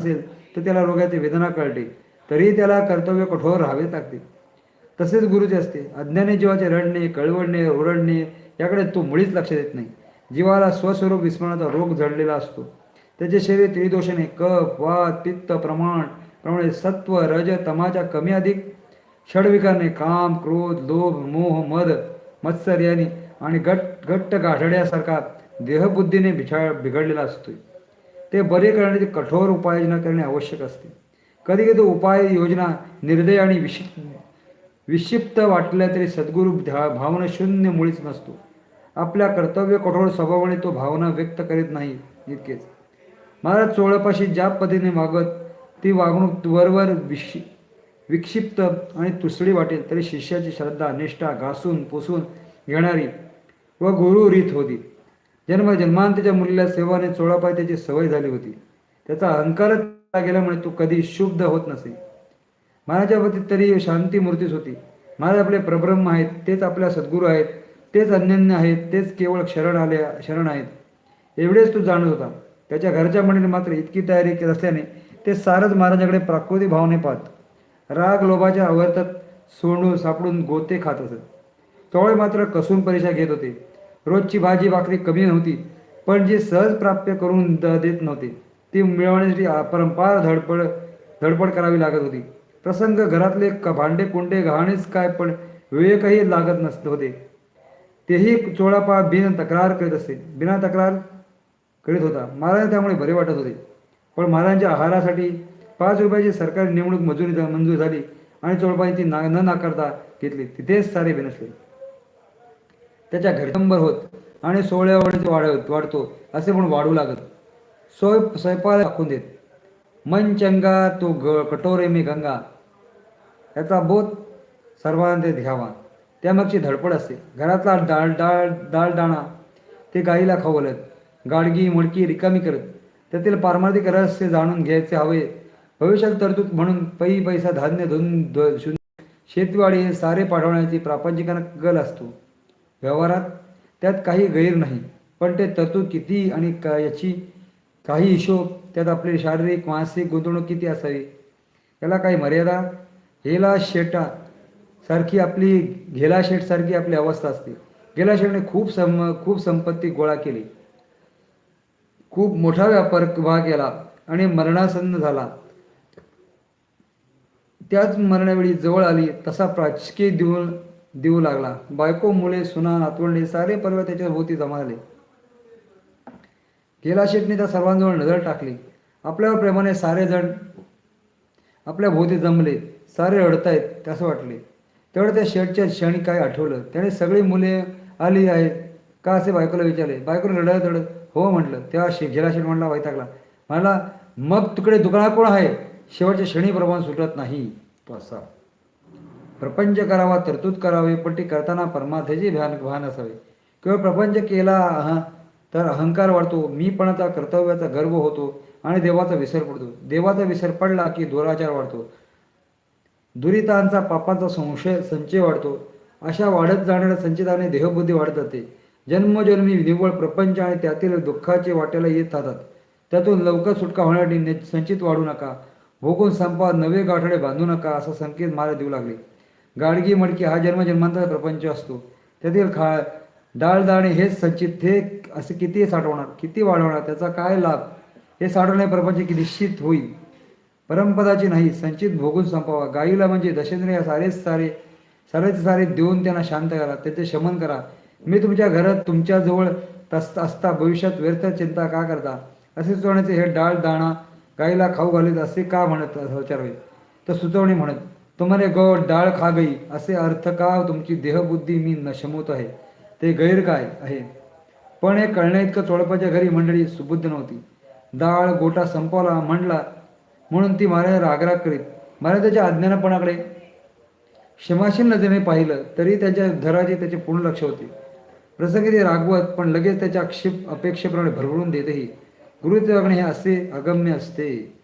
असेल तर त्याला रोगाची वेदना कळते. तरीही त्याला कर्तव्य कठोर राहावे लागते. तसेच गुरुचे असते अज्ञानी जीवाचे रडणे कळवडणे ओरडणे याकडे तो मुळीच लक्ष देत नाही. जीवाला स्वस्वरूप विस्मरणाचा रोग जडलेला असतो. त्याचे शरीर त्रिदोषाने कफ वात पित्त प्रमाण प्रमाणे सत्व रज तमाच्या कमी अधिक षडविकारने काम क्रोध लोभ मोह मद मत्सर यांनी आणि गट घट्ट गाठड्यासारखा देहबुद्धीने बिछा बिघडलेला असतो ते बरे करण्याची कठोर उपाययोजना करणे आवश्यक असते. कधी कधी उपाय योजना निर्दय आणि विषि विक्षिप्त वाटल्या तरी सद्गुरू ध्या भावना शून्य मुळीच नसतो. आपल्या कर्तव्य कठोर स्वभावाने तो भावना व्यक्त करीत नाही इतकेच. महाराज चोळपाशी ज्या पद्धतीने वागत ती वागणूक वरवर विक्षि विक्षिप्त आणि तुसडी वाटेल तरी शिष्याची श्रद्धा निष्ठा घासून पुसून घेणारी व गुरु रीत होती. जन्म जन्मांताच्या मूल्य सेवाने चोळापाय त्याची सवय झाली होती. त्याचा अहंकारच गेल्यामुळे तो कधी शुद्ध होत नसे. महाराजा बाबतीत तरी शांती मूर्तीच होती. महाराज आपले प्रब्रह्म आहेत तेच आपल्या सद्गुरू आहेत तेच अन्यन्य आहेत तेच केवळ शरण आले शरण आहेत. एवढेच तो जाणत होता. त्याच्या घरच्या मंडळीने मात्र इतकी तयारी केली असल्याने ते सारच महाराजाकडे प्राकृतिक भावने पाहत राग लोभाच्या आवर्तात सोडून सापडून गोते खात असत. चवळे मात्र कसून परीक्षा घेत होते. रोजची भाजी भाकरी कमी नव्हती पण जी सहज प्राप्य करून द देत नव्हते ती मिळवण्यासाठी अपरंपार धडपड धडपड करावी लागत होती. प्रसंग घरातले क भांडे कुंडे गहाणेच काय पण विवेकही लागत नसत होते. तेही चोळापा बिन तक्रार करीत असे. बिना तक्रार करीत होता. महाराज त्यामुळे बरे वाटत होते. पण महाराजांच्या आहारासाठी पाच रुपयाची सरकारी निवडणूक मंजुरी झा- मंजूर झाली आणि चोळपाने ती ना न नाकारता घेतली. तिथेच सारे बिनसले. त्याच्या घरटंबर होत आणि सोहळ्यावरती वाढत वाढतो असे म्हणून वाढू लागत. सोय स्वयंपाक दाखवून देत. मन चंगा तो ग कटोरे मी गंगा. याचा बोध सर्वांना ते घ्यावा. त्यामागची धडपड असते. घरातला डाळ डाळ डाळ दाणा ते गाईला खावलत. गाडगी मुडकी रिकामी करत. त्यातील पारमार्थिक रहस्य जाणून घ्यायचे हवे. भविष्यात तरतूद म्हणून पै पैसा धान्य धुन ध- शेतवाडी हे सारे पाठवण्याची प्रापंचिकांना गल असतो. व्यवहारात त्यात काही गैर नाही पण ते तत्व किती आणि का याची काही हिशोब त्यात आपली शारीरिक मानसिक गुंतवणूक किती असावी? याला काही मर्यादा? हेला शेटा सारखी आपली घेला शेटसारखी आपली अवस्था असते. गेला शेटने खूप सम खूप संपत्ती गोळा केली. खूप मोठा व्यापार व्हा केला आणि मरणासन्न झाला. त्याच मरणावेळी जवळ आली तसा प्राचकी देऊन देऊ लागला. बायको मुले सुना नातवंडे सारे परिवार त्याच्या भोवती जमा झाले गेला शेटने त्या सर्वांजवळ नजर टाकली. आपल्यावर प्रेमाने सारे जण आपल्या भोवती जमले. सारे रडतायत असं वाटले. तेवढं त्या शेटच्या क्षणी काय आठवलं? त्याने सगळी मुले आली आहेत. का असे बायकोला विचारले? बायकोला रडत रडत हो म्हटलं. तेव्हा शे गेला शेट म्हणला वैतागला. म्हणाला मग तिकडे दुकानात कोण आहे? शेवटच्या क्षणी प्रमाण सुटत नाही. तो असा. प्रपंच करावा तरतूद करावे पण ती करताना परमार्थाचे भान भान असावे. केवळ प्रपंच केला अह तर अहंकार वाढतो मीपणाचा कर्तव्याचा गर्व होतो आणि देवाचा विसर पडतो. देवाचा विसर पडला की दुराचार वाढतो. दुरितांचा पापांचा संशय संचय वाढतो. अशा वाढत जाणाऱ्या संचिताने देहबुद्धी वाढत जाते. जन्मजन्मी निव्वळ प्रपंच आणि त्यातील दुःखाचे वाट्याला येत राहतात त्यातून लवकर सुटका होण्यासाठी ने- संचित वाढू नका. भोगून संपा नवे गाठडे बांधू नका असा संकेत मला देऊ लागले. गाडगी मडकी हा जन्मजन्मांचा प्रपंच असतो. त्यातील खा डाळ दाणे हेच संचित हे असे किती साठवणार किती वाढवणार त्याचा काय लाभ? हे साठवणे प्रपंच निश्चित होईल. परमपदाची नाही संचित भोगून संपावा. गाईला म्हणजे दशेंद्रिय सारेच सारे सारेच सारे देऊन त्यांना शांत करा त्याचे शमन करा. मी तुमच्या घरात तुमच्याजवळ तस असता भविष्यात व्यर्थ चिंता का करता? असे सुचवण्याचे हे डाळ दाणा गाईला खाऊ घालीत असे का म्हणत असं विचार होईल? तर सुचवणे म्हणत तुम्हाला गो डाळ खा गई असे अर्थ का हो? तुमची देहबुद्धी मी नशमवत आहे. ते गैर काय आहे? पण हे कळण्या इतकं चोळपाच्या घरी मंडळी सुबुद्ध नव्हती. डाळ गोटा संपवला म्हणला म्हणून ती महाराज रागराग करीत महाराजाच्या अज्ञानपणाकडे क्षमाशील नजरेने पाहिलं तरी त्याच्या धराचे त्याचे पूर्ण लक्ष होते. प्रसंगी ते रागवत पण लगेच त्याच्या आक्षेप अपेक्षेप्रमाणे भरभरून देतही गुरुचे वागणे हे असे अगम्य असते.